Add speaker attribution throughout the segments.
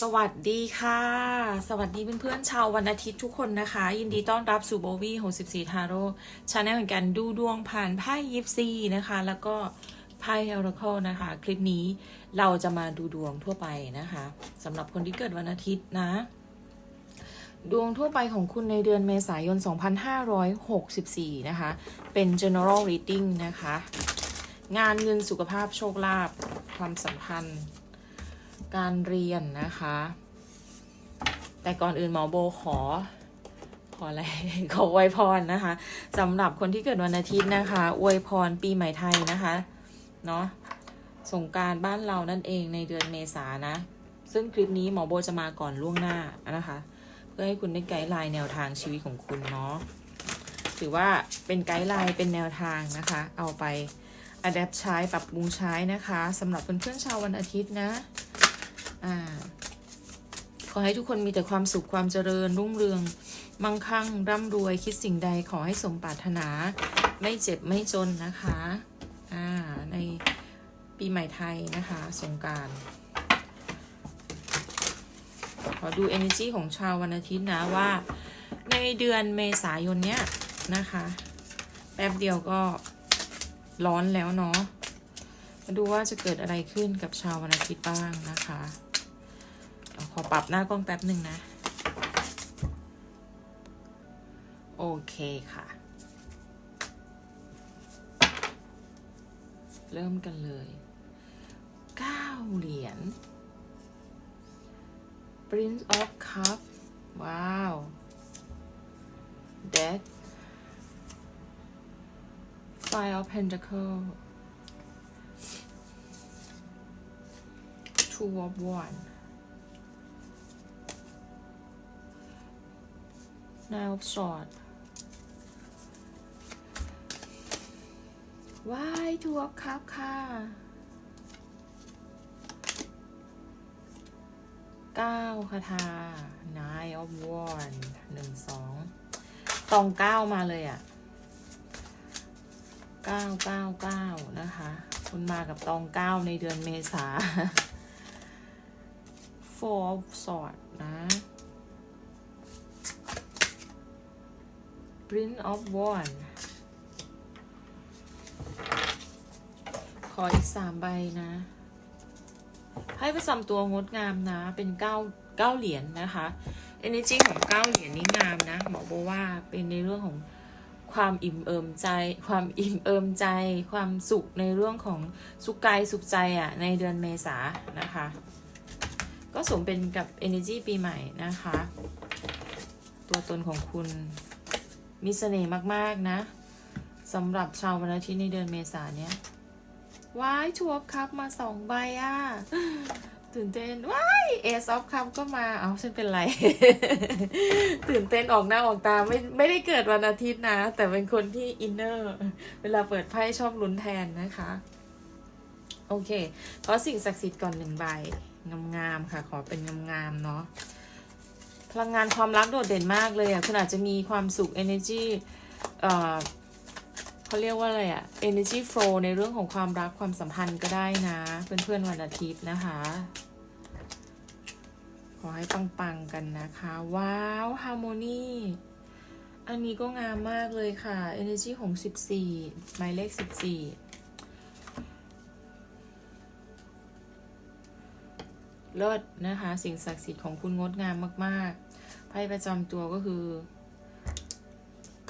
Speaker 1: สวัสดีค่ะ สวัสดีเพื่อนๆชาววันอาทิตย์ทุกคนนะคะ ยินดีต้อนรับสู่โบวี่64ทาโร่ชาแนลเหมือนกันดูดวงผ่านไพ่ยิปซีนะคะ แล้วก็ไพ่เอราเคิลนะคะ คลิปนี้เราจะมาดูดวงทั่วไปนะคะสำหรับคนที่เกิดวันอาทิตย์นะ ดวงทั่วไปของคุณในเดือนเมษายน 2564 นะคะ เป็น general reading นะคะ งานเงินสุขภาพโชคลาภความสัมพันธ์ การเรียนนะคะ แต่ก่อนอื่นหมอโบขอ ขออะไรขออวยพรนะคะสำหรับคนที่เกิดวันอาทิตย์นะคะ อวยพรปีใหม่ไทยนะคะเนาะสงการบ้านเรานั่นเองในเดือนเมษานะ ซึ่งคลิปนี้หมอโบจะมาก่อนล่วงหน้านะคะ เพื่อให้คุณได้ไกด์ไลน์แนวทางชีวิตของคุณเนาะถือว่าเป็นไกด์ไลน์เป็นแนวทางนะคะ เอาไปอัดแอปใช้ปรับปรุงใช้นะคะสำหรับเพื่อนๆชาววันอาทิตย์นะ อ่าขอให้ทุกคนมีแต่ความสุขความเจริญรุ่งเรือง มั่งคั่ง ร่ำรวยคิดสิ่งใดขอให้สมปรารถนา ไม่เจ็บไม่จนนะคะอ่าในปีใหม่ไทยนะคะ สงการขอดู energy ของชาววันอาทิตย์นะว่าในเดือนเมษายนเนี้ยนะคะ แป๊บเดียวก็ร้อนแล้วเนาะมาดูว่าจะเกิดอะไรขึ้นกับชาววันอาทิตย์บ้างนะคะ อาขอปรับหน้ากล้องแป๊บหนึ่งนะ โอเคค่ะ เริ่มกันเลย9เหรียญ Prince of Cup ว้าว Death Five of Pentacle Two of One Nine of Swords Why Two of Cup ค่ะเก้าคาถา Nine of One หนึ่งสองตองเก้ามาเลยอะเก้าเก้าเก้านะคะ คุณมากับตองเก้าในเดือนเมษา Four of Swords นะ Prince of w a n d ขออีกสามใบนะ ให้ประจำตัวงดงามนะ เป็นเก้าเก้าเหรียญนะคะ energy ของเก้าเหรียญนี้งามนะหมอบอกว่าเป็นในเรื่องของความอิ่มเอิมใจ ความอิ่มเอิมใจ ความสุขในเรื่องของสุขกายสุขใจอะ่ะในเดือนเมษานะคะ ก็สมเป็นกับ energy ปีใหม่นะคะ ตัวตนของคุณ มีเสน่ห์มากๆนะสำหรับชาววันอาทิตย์ในเดือนเมษาเนี้ยว้ายทัวร์คัพมาสองใบอะตื่นเต้นว้ายเอซอฟคัพก็มา เอาฉันเป็นไร ตื่นเต้นออกหน้าออกตาไม่ไม่ได้เกิดวันอาทิตย์นะ แต่เป็นคนที่อินเนอร์ เวลาเปิดไพ่ชอบลุ้นแทนนะคะ โอเค ขอสิ่งศักดิ์สิทธิ์ก่อนหนึ่งใบ งามๆค่ะ ขอเป็นงามๆเนาะ พลังงานความรักโดดเด่นมากเลยอะคุณอาจจะมีความสุข energy เอ่อเขาเรียกว่าอะไรอะ energy flow ในเรื่องของความรักความสัมพันธ์ก็ได้นะ เพื่อนๆวันอาทิตย์นะคะ ขอให้ปังๆกันนะคะ ว้าว harmony อันนี้ก็งามมากเลยค่ะ energy ของ 14 หมายเลข 14 เลิศนะคะ สิ่งศักดิ์สิทธิ์ของคุณงดงามมากๆไพ่ประจำตัวก็คือ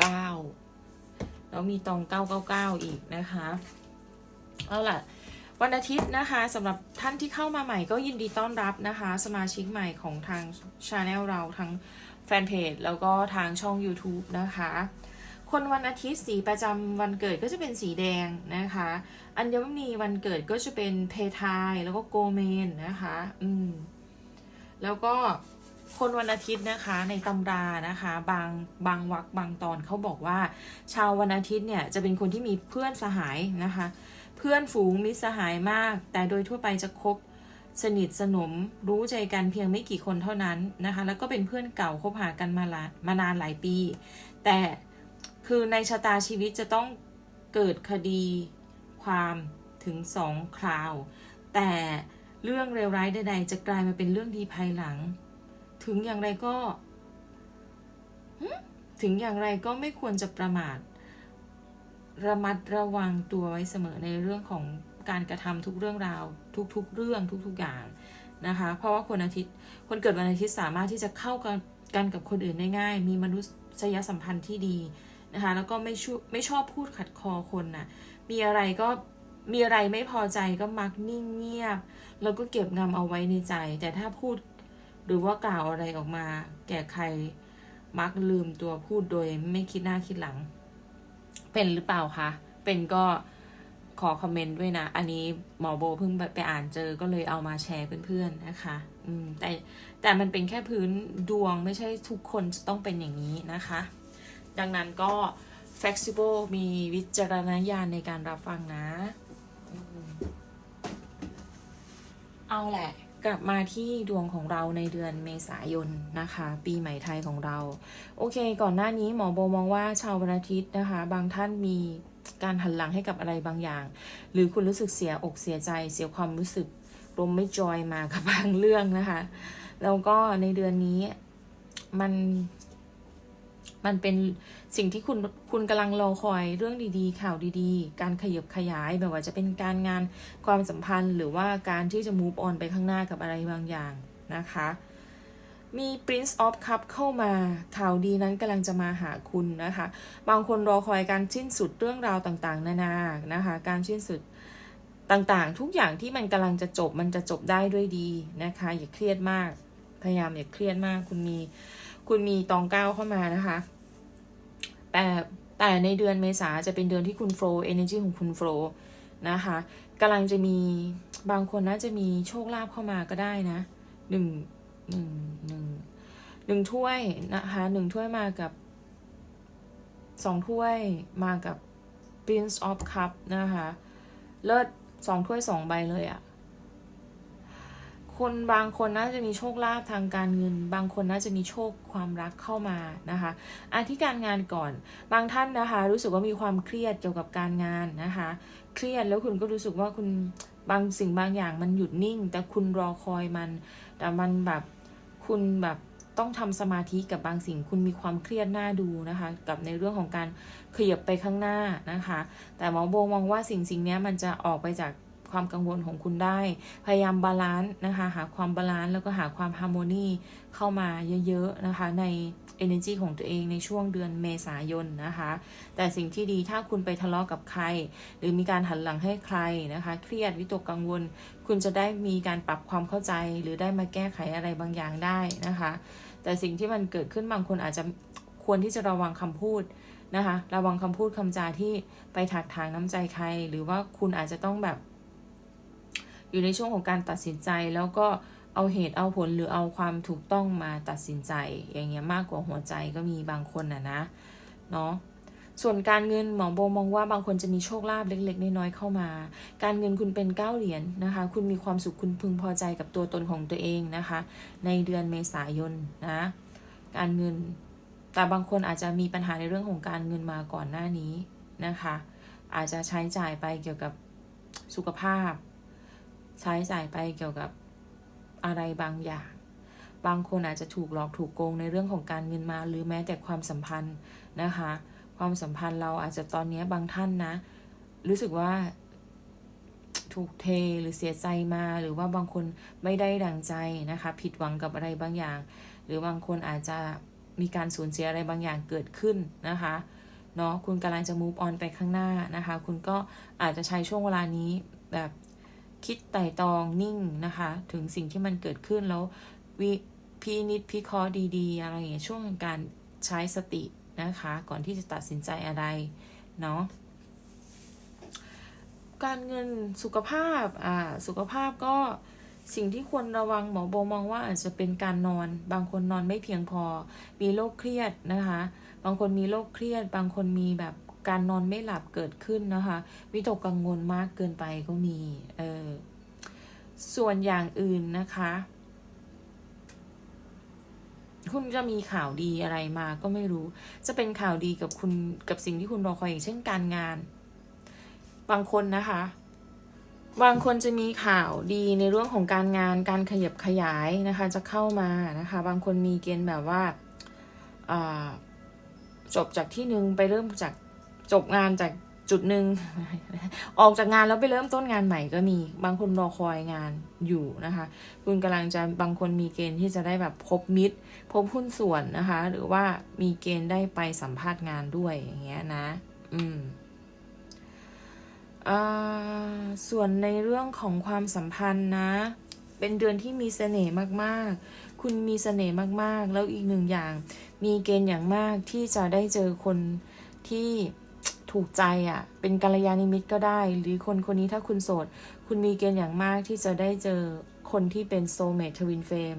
Speaker 1: 9แล้วมีตอง999อีกนะคะเอาล่ะวันอาทิตย์นะคะสำหรับท่านที่เข้ามาใหม่ก็ยินดีต้อนรับนะคะ สมาชิกใหม่ของทางช anel เราทั้งแฟนเพจแล้วก็ทางช่อง YouTube นะคะ คนวันอาทิตย์สีประจำวันเกิดก็จะเป็นสีแดงนะคะ อัญมณีวันเกิดก็จะเป็นเพทายแล้วก็โกเมนนะคะ อืม แล้วก็คนวันอาทิตย์นะคะในตำรานะคะบางบางวรรคบางตอนเขาบอกว่า ชาววันอาทิตย์เนี่ยจะเป็นคนที่มีเพื่อนสหายนะคะ เพื่อนฝูงมิตรสหายมาก แต่โดยทั่วไปจะคบสนิทสนมรู้ใจกันเพียงไม่กี่คนเท่านั้นนะคะ แล้วก็เป็นเพื่อนเก่าคบหากันมาละมานานหลายปี แต่ คือในชะตาชีวิตจะต้องเกิดคดีความถึงสองคราว แต่เรื่องเลวร้ายใดๆจะกลายมาเป็นเรื่องดีภายหลัง ถึงอย่างไรก็ถึงอย่างไรก็ไม่ควรจะประมาท ระมัดระวังตัวไว้เสมอในเรื่องของการกระทำทุกเรื่องราว ทุกๆ เรื่องทุกๆอย่างนะคะ เพราะว่าคนอาทิตย์คนเกิดวันอาทิตย์สามารถที่จะเข้ากันกันกับคนอื่นได้ง่าย มีมนุษยสัมพันธ์ที่ดี นะคะแล้วก็ไม่ชูไม่ชอบพูดขัดคอคนน่ะมีอะไรก็มีอะไรไม่พอใจก็มักนิ่งเงียบ แล้วก็เก็บงำเอาไว้ในใจ แต่ถ้าพูดหรือว่ากล่าวอะไรออกมา แก่ใครมักลืมตัวพูดโดยไม่คิดหน้าคิดหลัง เป็นหรือเปล่าคะเป็นก็ขอคอมเมนต์ด้วยนะ อันนี้หมอโบเพิ่งไปอ่านเจอก็เลยเอามาแชร์เพื่อนๆนะคะ อืมแต่แต่มันเป็นแค่พื้นดวงไม่ใช่ทุกคนจะต้องเป็นอย่างนี้นะคะ ดังนั้นก็ flexible มีวิจารณญาณในการรับฟังนะ เอาแหละ กลับมาที่ดวงของเราในเดือนเมษายนนะคะ ปีใหม่ไทยของเรา โอเค ก่อนหน้านี้หมอโบมองว่าชาววันอาทิตย์นะคะ บางท่านมีการหันหลังให้กับอะไรบางอย่าง หรือคุณรู้สึกเสียอกเสียใจเสียความรู้สึกลมไม่จอยมากับบางเรื่องนะคะ แล้วก็ในเดือนนี้มัน มันเป็นสิ่งที่คุณคุณกำลังรอคอยเรื่องดีๆ ข่าวดีๆ การขยับขยายแบบว่าจะเป็นการงานความสัมพันธ์ หรือว่าการที่จะ move on ไปข้างหน้ากับอะไรบางอย่างนะคะ มี Prince of Cup เข้ามาข่าวดีนั้นกำลังจะมาหาคุณนะคะ บางคนรอคอยการสิ้นสุดเรื่องราวต่างๆ นานานะคะ การสิ้นสุดต่างๆ ทุกอย่างที่มันกำลังจะจบมันจะจบได้ด้วยดีนะคะ อย่าเครียดมาก พยายามอย่าเครียดมากคุณมี คุณมีตองเก้าเข้ามานะคะ แต่แต่ในเดือนเมษาจะเป็นเดือนที่คุณโฟล์ energy ของคุณโฟล์นะคะกำลังจะมีบางคนน่าจะมีโชคลาภเข้ามาก็ได้นะหนึ่งหนึ่งหนึ่งหนึ่งถ้วยนะคะหนึ่งถ้วยมากับสองถ้วยมากับ Prince of Cup นะคะ เลิศสองถ้วยสองใบเลยอะ คนบางคนน่าจะมีโชคลาภทางการเงิน บางคนน่าจะมีโชคความรักเข้ามานะคะอาที่การงานก่อน บางท่านนะคะ รู้สึกว่ามีความเครียดเกี่ยวกับการงานนะคะ เครียดแล้วคุณก็รู้สึกว่าคุณบางสิ่งบางอย่างมันหยุดนิ่ง แต่คุณรอคอยมัน แต่มันแบบคุณแบบต้องทำสมาธิกับบางสิ่งคุณมีความเครียดหน้าดูนะคะ กับในเรื่องของการขยับไปข้างหน้านะคะ แต่หมอโบมองว่าสิ่งสิ่งนี้มันจะออกไปจาก ความกังวลของคุณได้ พยายามบาลานซ์นะคะ หาความบาลานซ์แล้วก็หาความฮาร์โมนีเข้ามาเยอะๆนะคะ ใน energy ของตัวเองในช่วงเดือนเมษายนนะคะ แต่สิ่งที่ดีถ้าคุณไปทะเลาะกับใคร หรือมีการหันหลังให้ใครนะคะ เครียดวิตกกังวล คุณจะได้มีการปรับความเข้าใจ หรือได้มาแก้ไขอะไรบางอย่างได้นะคะ แต่สิ่งที่มันเกิดขึ้นบางคนอาจจะควรที่จะระวังคำพูดนะคะ ระวังคำพูดคำจาที่ไปถักทางน้ำใจใคร หรือว่าคุณอาจจะต้องแบบ อยู่ในช่วงของการตัดสินใจ แล้วก็เอาเหตุเอาผลหรือเอาความถูกต้องมาตัดสินใจ อย่างเงี้ยมากกว่าหัวใจก็มีบางคนนะนะเนาะส่วนการเงินหมอโบมองว่าบางคนจะมีโชคลาภเล็ก ๆ น้อยๆเข้ามา การเงินคุณเป็นเก้าเหรียญนะคะ คุณมีความสุขคุณพึงพอใจกับตัวตนของตัวเองนะคะ ในเดือนเมษายนนะ การเงิน แต่บางคนอาจจะมีปัญหาในเรื่องของการเงินมาก่อนหน้านี้นะคะ อาจจะใช้จ่ายไปเกี่ยวกับสุขภาพ ใช้จ่ายไปเกี่ยวกับอะไรบางอย่าง บางคนอาจจะถูกหลอกถูกโกงในเรื่องของการเงินมา หรือแม้แต่ความสัมพันธ์นะคะ ความสัมพันธ์เราอาจจะตอนนี้บางท่านนะ รู้สึกว่าถูกเทหรือเสียใจมาหรือว่าบางคนไม่ได้ดังใจนะคะ ผิดหวังกับอะไรบางอย่าง หรือบางคนอาจจะมีการสูญเสียอะไรบางอย่างเกิดขึ้นนะคะเนาะคุณกำลังจะ move on ไปข้างหน้านะคะ คุณก็อาจจะใช้ช่วงเวลานี้แบบ คิดไต่ตองนิ่งนะคะ ถึงสิ่งที่มันเกิดขึ้นแล้ววิพินิจพิเคราะห์ดีๆ อะไรอย่างเงี้ยช่วงการใช้สตินะคะ ก่อนที่จะตัดสินใจอะไรเนาะการเงินสุขภาพอ่าสุขภาพก็สิ่งที่ควรระวังหมอโบมองว่าอาจจะเป็นการนอน บางคนนอนไม่เพียงพอ มีโรคเครียดนะคะ บางคนมีโรคเครียด บางคนมีแบบ การนอนไม่หลับเกิดขึ้นนะคะ วิตกกังวลมากเกินไปก็มีเออส่วนอย่างอื่นนะคะ คุณจะมีข่าวดีอะไรมาก็ไม่รู้ จะเป็นข่าวดีกับคุณกับสิ่งที่คุณรอคอยอย่างเช่นการงาน บางคนนะคะ บางคนจะมีข่าวดีในเรื่องของการงานการขยับขยายนะคะ จะเข้ามานะคะ บางคนมีเกณฑ์แบบว่าอ่าจบจากที่หนึ่งไปเริ่มจาก จบงานจากจุดหนึ่งออกจากงานแล้วไปเริ่มต้นงานใหม่ก็มี บางคนรอคอยงานอยู่นะคะ คุณกำลังจะบางคนมีเกณฑ์ที่จะได้แบบพบมิตร พบหุ้นส่วนนะคะ หรือว่ามีเกณฑ์ได้ไปสัมภาษณ์งานด้วยอย่างเงี้ยนะ อืมอ่าส่วนในเรื่องของความสัมพันธ์นะ เป็นเดือนที่มีเสน่ห์มากๆ คุณมีเสน่ห์มากๆ แล้วอีกหนึ่งอย่าง มีเกณฑ์อย่างมากที่จะได้เจอคนที่ ถูกใจอะ่ะ เป็นกัลยาณมิตรก็ได้ หรือคนคนนี้ถ้าคุณโสด คุณมีเกณฑ์อย่างมากที่จะได้เจอคนที่เป็นโซเมททวินเฟม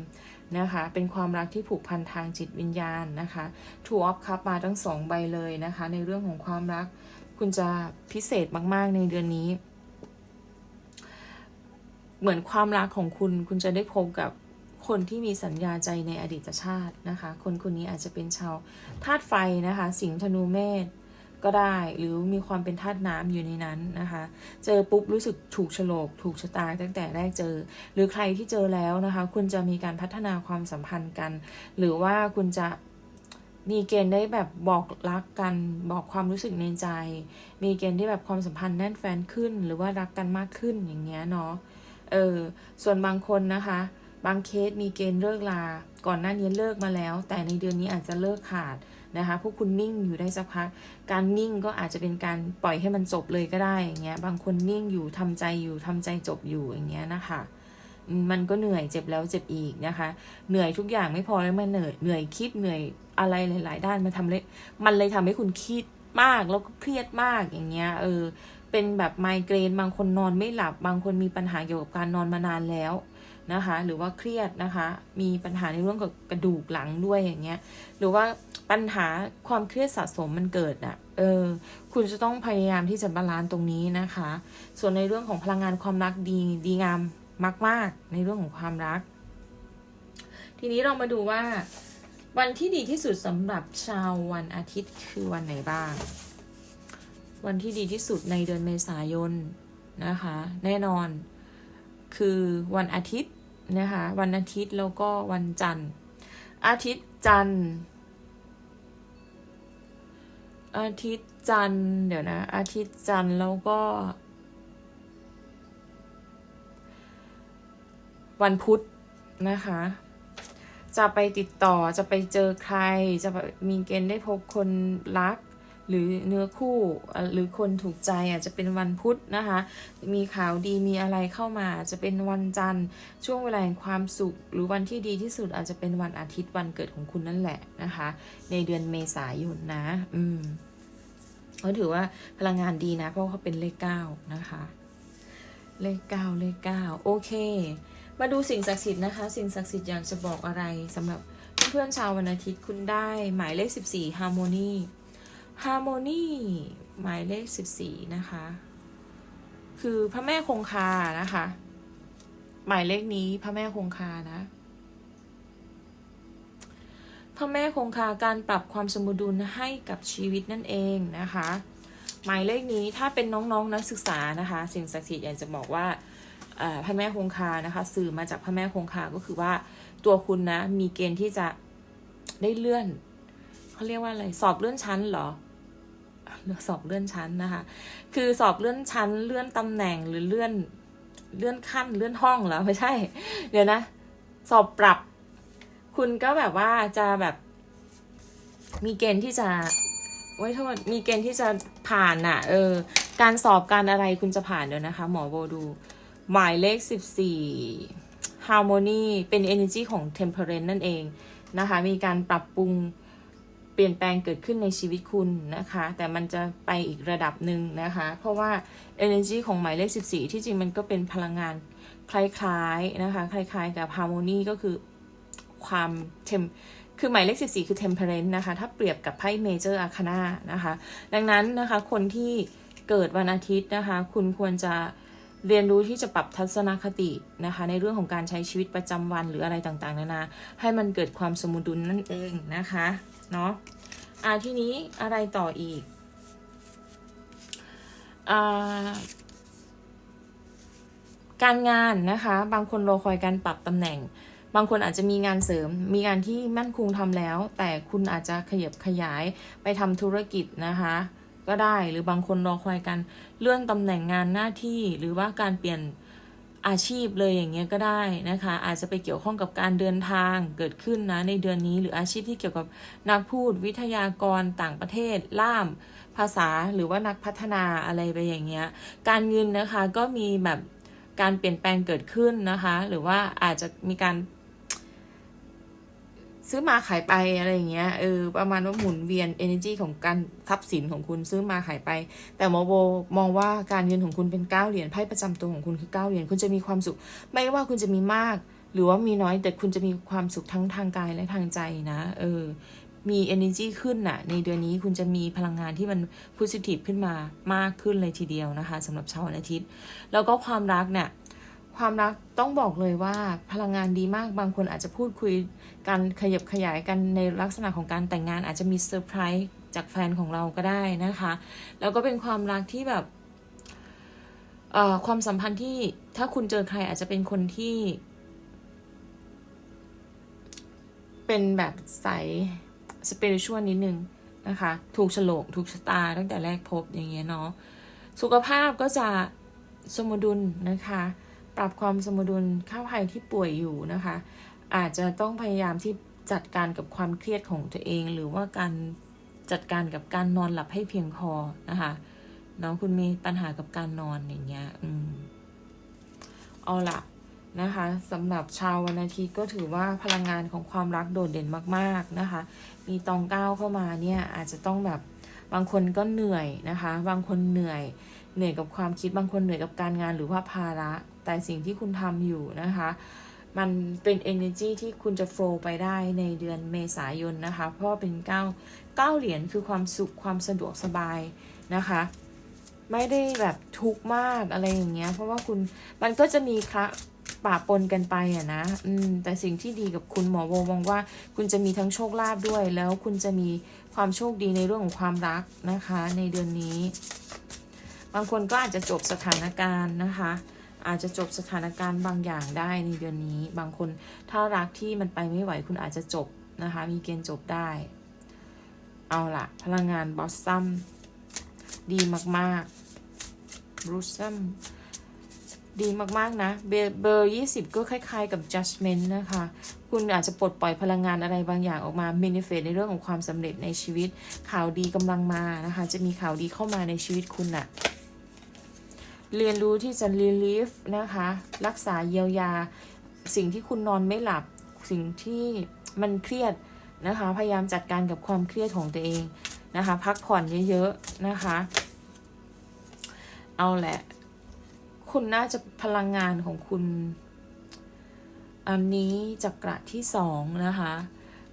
Speaker 1: นะคะ เป็นความรักที่ผูกพันทางจิตวิญญาณนะคะทูออฟคัพมาทั้งสองใบเลยนะคะ ในเรื่องของความรัก คุณจะพิเศษมาก ๆ ในเดือนนี้ เหมือนความรักของคุณ คุณจะได้พบกับคนที่มีสัญญาใจในอดีตชาตินะคะ คนคนนี้อาจจะเป็นชาวธาตุไฟนะคะ สิงห์ธนูเมษ ก็ได้หรือมีความเป็นธาตุน้ำอยู่ในนั้นนะคะ เจอปุ๊บรู้สึกถูกฉลก ถูกชะตาตั้งแต่แรกเจอ หรือใครที่เจอแล้วนะคะ คุณจะมีการพัฒนาความสัมพันธ์กัน หรือว่าคุณจะมีเกณฑ์ได้แบบบอกรักกันบอกความรู้สึกในใจ มีเกณฑ์ที่แบบความสัมพันธ์แน่นแฟนขึ้น หรือว่ารักกันมากขึ้นอย่างเงี้ยเนาะเออส่วนบางคนนะคะ บางเคสมีเกณฑ์เลิกลา ก่อนหน้านี้เลิกมาแล้ว แต่ในเดือนนี้อาจจะเลิกขาด นะคะพวกคุณนิ่งอยู่ได้สักพัก การนิ่งก็อาจจะเป็นการปล่อยให้มันจบเลยก็ได้อย่างเงี้ย บางคนนิ่งอยู่ทำใจอยู่ทำใจจบอยู่อย่างเงี้ยนะคะมันก็เหนื่อยเจ็บแล้วเจ็บอีกนะคะ เหนื่อยทุกอย่างไม่พอแล้วมันเหนื่อยเหนื่อยคิดเหนื่อยอะไรหลาย ๆ ด้านมันทำเลยมันเลยทำให้คุณคิดมากแล้วก็เครียดมากอย่างเงี้ยเออเป็นแบบไมเกรนบางคนนอนไม่หลับบางคนมีปัญหาเกี่ยวกับการนอนมานานแล้ว นะคะ หรือว่าเครียดนะคะ มีปัญหาในเรื่องกับกระดูกหลังด้วยอย่างเงี้ย หรือว่าปัญหาความเครียดสะสมมันเกิดอะเออ คุณจะต้องพยายามที่จะบาลานซ์ตรงนี้นะคะ ส่วนในเรื่องของพลังงานความรักดีดีงามมาก ๆ ในเรื่องของความรัก ทีนี้เรามาดูว่า วันที่ดีที่สุดสำหรับชาววันอาทิตย์คือวันไหนบ้าง วันที่ดีที่สุดในเดือนเมษายนนะคะ แน่นอนคือวันอาทิตย์ นะคะวันอาทิตย์แล้วก็วันจันทร์ อาทิตย์จันทร์ อาทิตย์จันทร์เดี๋ยวนะ อาทิตย์จันทร์แล้วก็ วันพุธนะคะ จะไปติดต่อจะไปเจอใคร จะมีเกณฑ์ได้พบคนรัก หรือเนื้อคู่หรือคนถูกใจอาจจะเป็นวันพุธนะคะ มีข่าวดีมีอะไรเข้ามาอาจจะเป็นวันจันทร์ ช่วงเวลาแห่งความสุข หรือวันที่ดีที่สุดอาจจะเป็นวันอาทิตย์วันเกิดของคุณนั่นแหละนะคะ ในเดือนเมษายนนะ อืมเขาถือว่าพลังงานดีนะ เพราะเขาเป็นเลขเก้านะคะ เลขเก้าเลขเก้าโอเค มาดูสิ่งศักดิ์สิทธิ์นะคะ สิ่งศักดิ์สิทธิ์อยากจะบอกอะไรสำหรับเพื่อนๆชาววันอาทิตย์คุณได้หมายเลข 14 Harmony Harmony หมายเลข14นะคะ คือพระแม่คงคานะคะ หมายเลขนี้พระแม่คงคานะพระแม่คงคาการปรับความสมดุลให้กับชีวิตนั่นเองนะคะ หมายเลขนี้ถ้าเป็นน้องๆนนักศึกษานะคะ สิ่งศักดิ์สิทธิ์อยากจะบอกว่าพระแม่คงคานะคะ สื่อมาจากพระแม่คงคาก็คือว่าตัวคุณนะมีเกณฑ์ที่จะได้เลื่อนเขาเรียกว่าอะไรสอบเลื่อนชั้นเหรอ สอบเลื่อนชั้นนะคะ คือสอบเลื่อนชั้น เลื่อนตำแหน่งหรือเลื่อนเลื่อนขั้นเลื่อนห้องเหรอไม่ใช่ เดี๋ยวนะ สอบปรับ คุณก็แบบว่าจะแบบ มีเกณฑ์ที่จะไว้โทษ มีเกณฑ์ที่จะผ่านน่ะ เออ การสอบการอะไรคุณจะผ่านเดี๋ยวนะคะ หมอโบดู หมายเลข14 Harmony เป็น energy ของ Temperance นั่นเองนะคะ มีการปรับปรุง ปลี่ยนแปลงเกิดขึ้นในชีวิตคุณนะคะ แต่มันจะไปอีกระดับหนึ่งนะคะ เพราะว่า energy ของหมายเลข 14 ที่จริงมันก็เป็นพลังงานคล้ายๆนะคะ คล้ายๆกับ Harmony ก็คือความเทมคือหมายเลข 14 คือ temperance นะคะ ถ้าเปรียบกับไพ่ major arcana นะคะ ดังนั้นนะคะ คนที่เกิดวันอาทิตย์นะคะ คุณควรจะเรียนรู้ที่จะปรับทัศนคตินะคะ ในเรื่องของการใช้ชีวิตประจำวันหรืออะไรต่างๆ นานา ให้มันเกิดความสมดุลนั่นเองนะคะ เนาะอ่าทีนี้อะไรต่ออีกอ่าการงานนะคะ บางคนรอคอยการปรับตำแหน่ง บางคนอาจจะมีงานเสริม มีงานที่มั่นคงทำแล้ว แต่คุณอาจจะขยับขยายไปทำธุรกิจนะคะ ก็ได้หรือบางคนรอคอยการเลื่อนตำแหน่งงานหน้าที่หรือว่าการเปลี่ยน อาชีพเลยอย่างเงี้ยก็ได้นะคะ อาจจะไปเกี่ยวข้องกับการเดินทางเกิดขึ้นนะในเดือนนี้หรืออาชีพที่เกี่ยวกับนักพูดวิทยากรต่างประเทศ ล่ามภาษาหรือว่านักพัฒนาอะไรไปอย่างเงี้ยการเงินนะคะก็มีแบบการเปลี่ยนแปลงเกิดขึ้นนะคะ หรือว่าอาจจะมีการ ซื้อมาขายไปอะไรอย่างเงี้ยเออประมาณว่าหมุนเวียน energy ของการทรัพย์สินของคุณซื้อมาขายไป แต่หมอโบมองว่าการเงินของคุณเป็นเก้าเหรียญไพ่ประจำตัวของคุณคือเก้าเหรียญคุณจะมีความสุข ไม่ว่าคุณจะมีมาก หรือว่ามีน้อยแต่คุณจะมีความสุขทั้งทางกายและทางใจนะเออมี energy ขึ้นน่ะ ในเดือนนี้คุณจะมีพลังงานที่มัน positive ขึ้นมามากขึ้นเลยทีเดียวนะคะสำหรับชาวอาทิตย์ แล้วก็ความรักเนี่ย ความรักต้องบอกเลยว่าพลังงานดีมากบางคนอาจจะพูดคุยกันขยับขยายกันในลักษณะของการแต่งงานอาจจะมีเซอร์ไพรส์จากแฟนของเราก็ได้นะคะ แล้วก็เป็นความรักที่แบบเอ่อความสัมพันธ์ที่ถ้าคุณเจอใครอาจจะเป็นคนที่ เป็นแบบใสสเปริชวลนิดนึงนะคะ ถูกฉลกถูกชะตาตั้งแต่แรกพบอย่างเงี้ยเนาะสุขภาพก็จะสมดุลนะคะ ปรับความสมดุลข้าใครที่ป่วยอยู่นะคะ อาจจะต้องพยายามที่จัดการกับความเครียดของตัวเอง หรือว่าการจัดการกับการนอนหลับให้เพียงพอนะคะเนาะคุณมีปัญหากับการนอนอย่างเงี้ยอืมเอาละนะคะสำหรับชาววันอาทิตย์ก็ถือว่าพลังงานของความรักโดดเด่นมาก ๆนะคะ มีตองเก้าเข้ามาเนี่ยอาจจะต้องแบบ บางคนก็เหนื่อยนะคะ บางคนเหนื่อย เหนื่อยกับความคิด บางคนเหนื่อยกับการงานหรือว่าภาระ แต่สิ่งที่คุณทำอยู่นะคะ มันเป็น energy ที่คุณจะ flow ไปได้ในเดือนเมษายนนะคะ เพราะเป็นเก้าเก้าเหรียญคือความสุข ความสะดวกสบายนะคะไม่ได้แบบทุกข์มากอะไรอย่างเงี้ย เพราะว่าคุณมันก็จะมีคะ ปะปนกันไปอะนะ อืม แต่สิ่งที่ดีกับคุณหมอโบมองว่า คุณจะมีทั้งโชคลาภด้วย แล้วคุณจะมีความโชคดีในเรื่องของความรักนะคะ ในเดือนนี้ บางคนก็อาจจะจบสถานการณ์นะคะ อาจจะจบสถานการณ์บางอย่างได้ในเดือนนี้ บางคนถ้ารักที่มันไปไม่ไหวคุณอาจจะจบนะคะ มีเกณฑ์จบได้ เอาละพลังงานบอสซัมดีมากๆบรูซัม ดีมากๆนะเบอร์ยี่สิบก็คล้ายๆกับ judgment นะคะ คุณอาจจะปลดปล่อยพลังงานอะไรบางอย่างออกมา manifest ในเรื่องของความสำเร็จในชีวิต ข่าวดีกำลังมานะคะ จะมีข่าวดีเข้ามาในชีวิตคุณน่ะเรียนรู้ที่จะ relief นะคะ รักษาเยียวยา สิ่งที่คุณนอนไม่หลับ สิ่งที่มันเครียดนะคะ พยายามจัดการกับความเครียดของตัวเองนะคะ พักผ่อนเยอะๆนะคะ เอาแหละ คุณน่าจะพลังงานของคุณ อันนี้จักระที่สองนะคะ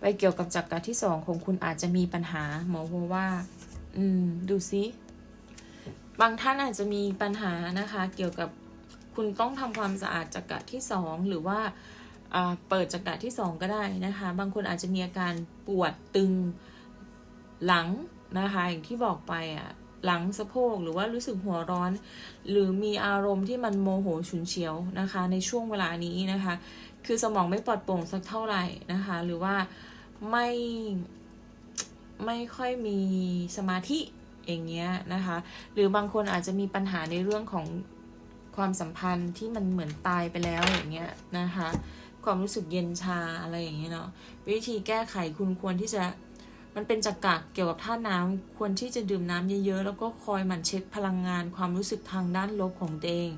Speaker 1: ไปเกี่ยวกับจักระที่สองของคุณอาจจะมีปัญหาหมอบอกว่า อืม ดูซิ บางท่านอาจจะมีปัญหานะคะ เกี่ยวกับคุณต้องทำความสะอาดจักระที่สองหรือว่าอ่าเปิดจักระที่สองก็ได้นะคะ บางคนอาจจะมีอาการปวดตึงหลังนะคะ อย่างที่บอกไปอะ หลังสะโพกหรือว่ารู้สึกหัวร้อน หรือมีอารมณ์ที่มันโมโหฉุนเฉียวนะคะ ในช่วงเวลานี้นะคะ คือสมองไม่ปลอดโปร่งสักเท่าไหร่นะคะ หรือว่าไม่ไม่ค่อยมีสมาธิอย่างเงี้ยนะคะ หรือบางคนอาจจะมีปัญหาในเรื่องของความสัมพันธ์ที่มันเหมือนตายไปแล้วอย่างเงี้ยนะคะ ความรู้สึกเย็นชาอะไรอย่างเงี้ยเนาะวิธีแก้ไขคุณควรที่จะ มันเป็นจักระเกี่ยวกับท่าน้ำควรที่จะดื่มน้ำเยอะๆ แล้วก็คอยหมั่นเช็คพลังงานความรู้สึกทางด้านลบของตัวเอง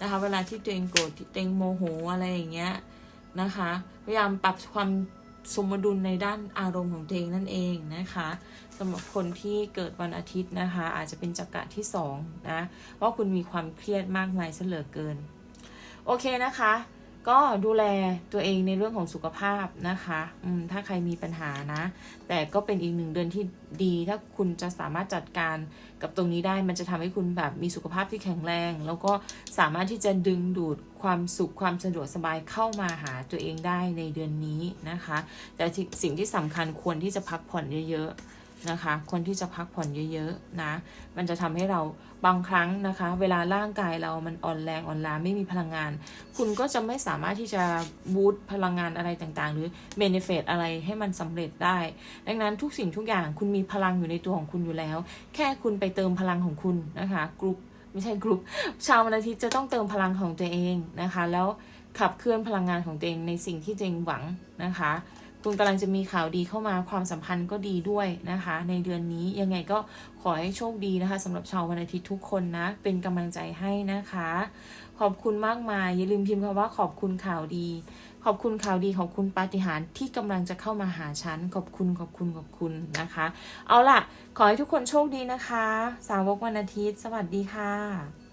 Speaker 1: นะคะ เวลาที่ตัวเองโกรธตัวเองโมโหอะไรอย่างเงี้ยนะคะ พยายามปรับความสมดุลในด้านอารมณ์ของตัวเองนั่นเองนะคะสำหรับคนที่เกิดวันอาทิตย์นะคะ อาจจะเป็นจักระที่สองนะว่าคุณมีความเครียดมากมายเหลือเกิน โอเคนะคะ ก็ดูแลตัวเองในเรื่องของสุขภาพนะคะถ้าใครมีปัญหานะ แต่ก็เป็นอีกหนึ่งเดือนที่ดี ถ้าคุณจะสามารถจัดการกับตรงนี้ได้ มันจะทำให้คุณแบบมีสุขภาพที่แข็งแรง แล้วก็สามารถที่จะดึงดูดความสุขความสะดวกสบายเข้ามาหาตัวเองได้ในเดือนนี้นะคะ แต่สิ่งที่สำคัญควรที่จะพักผ่อนเยอะๆ นะคะ คนที่จะพักผ่อนเยอะๆนะ มันจะทำให้เราบางครั้งนะคะ เวลาร่างกายเรามันอ่อนแรงอ่อนล้าไม่มีพลังงาน คุณก็จะไม่สามารถที่จะบูตพลังงานอะไรต่างๆ หรือเบนเฟตอะไรให้มันสำเร็จได้ ดังนั้นทุกสิ่งทุกอย่างคุณมีพลังอยู่ในตัวของคุณอยู่แล้ว แค่คุณไปเติมพลังของคุณนะคะกรุ๊ปไม่ใช่กรุ๊ปชาววันอาทิตย์จะต้องเติมพลังของตัวเองนะคะ แล้วขับเคลื่อนพลังงานของตัวเองในสิ่งที่ตัวเองหวังนะคะ คุณกำลังจะมีข่าวดีเข้ามาความสัมพันธ์ก็ดีด้วยนะคะ ในเดือนนี้ยังไงก็ขอให้โชคดีนะคะสำหรับชาววันอาทิตย์ทุกคนนะ เป็นกำลังใจให้นะคะ ขอบคุณมากมายอย่าลืมพิมพ์คำว่าขอบคุณข่าวดี ขอบคุณข่าวดีขอบคุณปาฏิหาริย์ที่กำลังจะเข้ามาหาฉันขอบคุณขอบคุณขอบคุณนะคะ เอาล่ะ ขอให้ทุกคนโชคดีนะคะ สาวกวันอาทิตย์ สวัสดีค่ะ